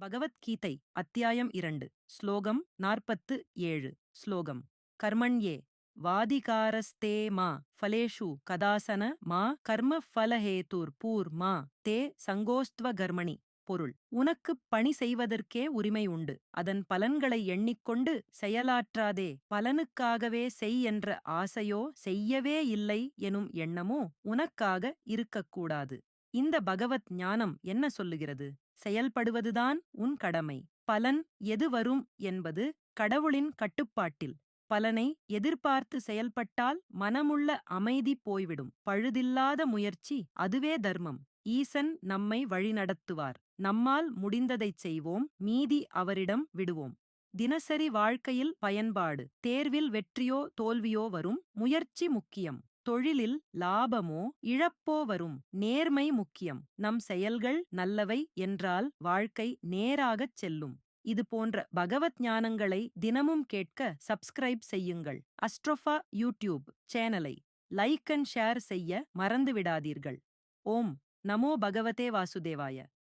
பகவத்கீதை அத்தியாயம் இரண்டு ஸ்லோகம் நாற்பத்து ஏழு ஸ்லோகம். கர்மண்யே வாதிகாரஸ்தே மா ஃபலேஷு கதாசன மா கர்ம ஃபலஹேதுர் பூர் மா தே சங்கோஸ்துவ கர்மணி. பொருள் உனக்குப் பணி செய்வதற்கே உரிமை உண்டு. அதன் பலன்களை எண்ணிக்கொண்டு செயலாற்றாதே. பலனுக்காகவே செய் என்ற ஆசையோ செய்யவே இல்லை எனும் எண்ணமோ உனக்காக இருக்கக்கூடாது. இந்த பகவத் ஞானம் என்ன சொல்லுகிறது? செயல்படுவதுதான் உன் கடமை. பலன் எது வரும் என்பது கடவுளின் கட்டுப்பாட்டில். பலனை எதிர்பார்த்து செயல்பட்டால் மனமுள்ள அமைதி போய்விடும். பழுதில்லாத முயற்சி அதுவே தர்மம். ஈசன் நம்மை வழிநடத்துவார். நம்மால் முடிந்ததைச் செய்வோம். மீதி அவரிடம் விடுவோம். தினசரி வாழ்க்கையில் பயன்பாடு. தேர்வில் வெற்றியோ தோல்வியோ வரும். முயற்சி முக்கியம். தொழிலில் லாபமோ இழப்போ வரும். நேர்மை முக்கியம். நம் செயல்கள் நல்லவை என்றால் வாழ்க்கை நேராகச் செல்லும். இது போன்ற பகவத் ஞானங்களை தினமும் கேட்க சப்ஸ்கிரைப் செய்யுங்கள். அஸ்ட்ரோஃபா யூடியூப் சேனலை லைக் அண்ட் ஷேர் செய்ய மறந்துவிடாதீர்கள். ஓம். நமோ பகவதே வாசுதேவாய.